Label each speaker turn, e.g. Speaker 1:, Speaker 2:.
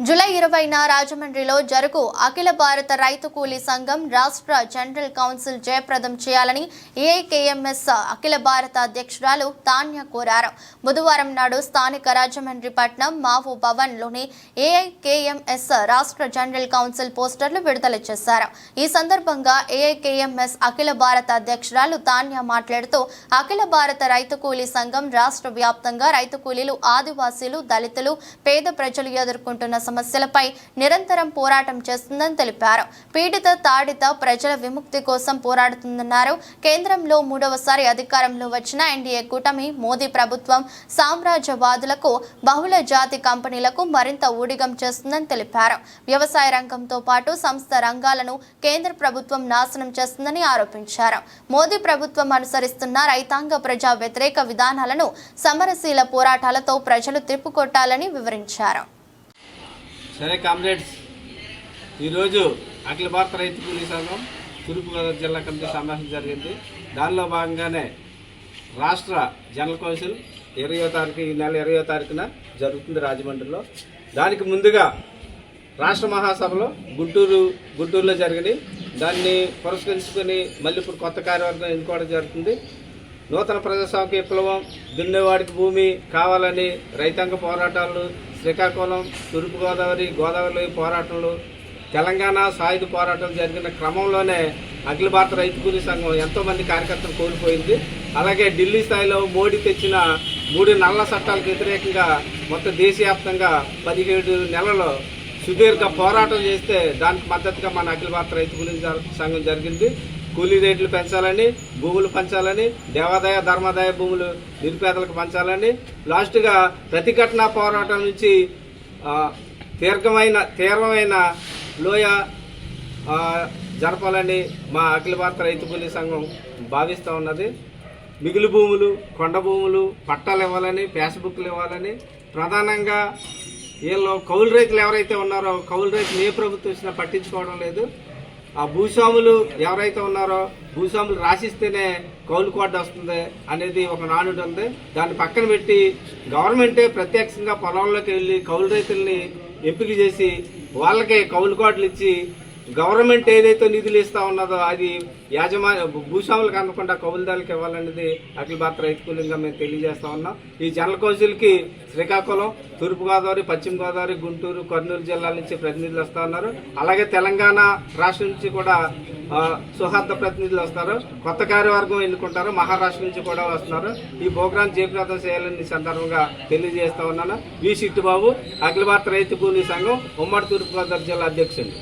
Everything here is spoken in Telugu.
Speaker 1: జూలై ఇరవైన రాజమండ్రిలో జరుగు అఖిల భారత రైతు కూలీ సంఘం రాష్ట్ర జనరల్ కౌన్సిల్ జయప్రదం చేయాలని ఏఐకేఎంఎస్ అఖిల భారత అధ్యక్షురాలు తాన్య కోరారు. బుధవారం నాడు స్థానిక రాజమండ్రి పట్నం మావు భవన్లోని ఏఐకేఎంఎస్ రాష్ట్ర జనరల్ కౌన్సిల్ పోస్టర్లు విడుదల చేశారు. ఈ సందర్భంగా ఏఐకేఎంఎస్ అఖిల భారత అధ్యక్షురాలు తాన్య మాట్లాడుతూ అఖిల భారత రైతు కూలీ సంఘం రాష్ట్ర వ్యాప్తంగా రైతు కూలీలు ఆదివాసీలు దళితులు పేద ప్రజలు ఎదుర్కొంటున్న సమస్యలపై నిరంతరం పోరాటం చేస్తుందని తెలిపారు. పీడిత తాడిత ప్రజల విముక్తి కోసం పోరాడుతుందన్నారు. కేంద్రంలో మూడవసారి అధికారంలో వచ్చిన ఎన్డీఏ కూటమి మోదీ ప్రభుత్వం సామ్రాజ్యవాదులకు బహుళ జాతి కంపెనీలకు మరింత ఊడిగం చేస్తుందని తెలిపారు. వ్యవసాయ రంగంతో పాటు సంస్థ రంగాలను కేంద్ర ప్రభుత్వం నాశనం చేస్తుందని ఆరోపించారు. మోదీ ప్రభుత్వం అనుసరిస్తున్న రైతాంగ ప్రజా వ్యతిరేక విధానాలను సమరశీల పోరాటాలతో ప్రజలు తిప్పుకొట్టాలని వివరించారు.
Speaker 2: సరే కామ్రేడ్స్ ఈరోజు అఖిల భారత రైతు కూలీ సంఘం తూర్పుగోదావరి జిల్లా కమిటీ సమావేశం జరిగింది. దానిలో భాగంగానే రాష్ట్ర జనరల్ కౌన్సిల్ ఇరవయో తారీఖు ఈ నెల ఇరవయో తారీఖున జరుగుతుంది రాజమండ్రిలో. దానికి ముందుగా రాష్ట్ర మహాసభలో గుంటూరు గుంటూరులో జరిగినాయి దాన్ని పురస్కరించుకొని మళ్ళీ ఇప్పుడు కొత్త కార్యవర్గం ఎన్నుకోవడం జరుగుతుంది. నూతన ప్రజాస్వామ్య విప్లవం దున్నేవాడికి భూమి కావాలని రైతాంగ పోరాటాలు శ్రీకాకుళం తూర్పుగోదావరి గోదావరిలో పోరాటంలో తెలంగాణ సాయుధ పోరాటం జరిగిన క్రమంలోనే అఖిల భారత రైతు కూలీ సంఘం ఎంతోమంది కార్యకర్తలు కోల్పోయింది. అలాగే ఢిల్లీ స్థాయిలో మోడీ తెచ్చిన మూడు నల్ల చట్టాలకు వ్యతిరేకంగా మొత్తం దేశవ్యాప్తంగా పదిహేడు నెలల్లో సుదీర్ఘ పోరాటం చేస్తే దానికి మద్దతుగా మన అఖిల భారత రైతు కూలీ సంఘం జరిగింది. కూలీ రేట్లు పెంచాలని భూములు పంచాలని దేవాదాయ ధర్మాదాయ భూములు నిరుపేదలకు పంచాలని లాస్ట్గా ప్రతిఘటన పోరాటం నుంచి తీర్ఘమైన దీర్ఘమైన తీవ్రమైన లోయ జరపాలని మా అఖిల భారత రైతు కూలీ సంఘం భావిస్తూ ఉన్నది. మిగులు భూములు కొండ భూములు పట్టాలు ఇవ్వాలని ఫేస్బుక్లు ఇవ్వాలని ప్రధానంగా వీళ్ళు కౌలు రైతులు ఎవరైతే ఉన్నారో కౌలు రైతులు ఏ ప్రభుత్వం వచ్చినా పట్టించుకోవడం లేదు. ఆ భూస్వాములు ఎవరైతే ఉన్నారో భూస్వాములు రాసిస్తేనే కౌలు కోట వస్తుంది అనేది ఒక నానుడు ఉంది. దాన్ని పక్కన పెట్టి గవర్నమెంటే ప్రత్యక్షంగా పొలంలోకి వెళ్ళి కౌలు రైతుల్ని ఎంపిక చేసి వాళ్ళకే కౌలు కోటలు ఇచ్చి గవర్నమెంట్ ఏదైతే నిధులు ఇస్తా ఉన్నదో అది యాజమాన్య భూస్వాములకు అందకుండా కౌలుదారులకు ఇవ్వాలనేది అఖిల భారత రైతు కూలీగా మేము తెలియజేస్తా ఉన్నాం. ఈ జనరల్ కౌన్సిల్కి శ్రీకాకుళం తూర్పుగోదావరి పశ్చిమ గోదావరి గుంటూరు కర్నూలు జిల్లాల నుంచి ప్రతినిధులు వస్తూ ఉన్నారు. అలాగే తెలంగాణ రాష్ట్రం నుంచి కూడా సుహార్ద ప్రతినిధులు వస్తారు. కొత్త కార్యవర్గం ఎన్నుకుంటారు. మహారాష్ట్ర నుంచి కూడా వస్తున్నారు. ఈ ప్రోగ్రాం జయప్రదం చేయాలని సందర్భంగా తెలియజేస్తా ఉన్నాను. వి సిట్టుబాబు అఖిల భారత రైతు కూలీ సంఘం ఉమ్మడి తూర్పుగోదావరి జిల్లా అధ్యక్షుడు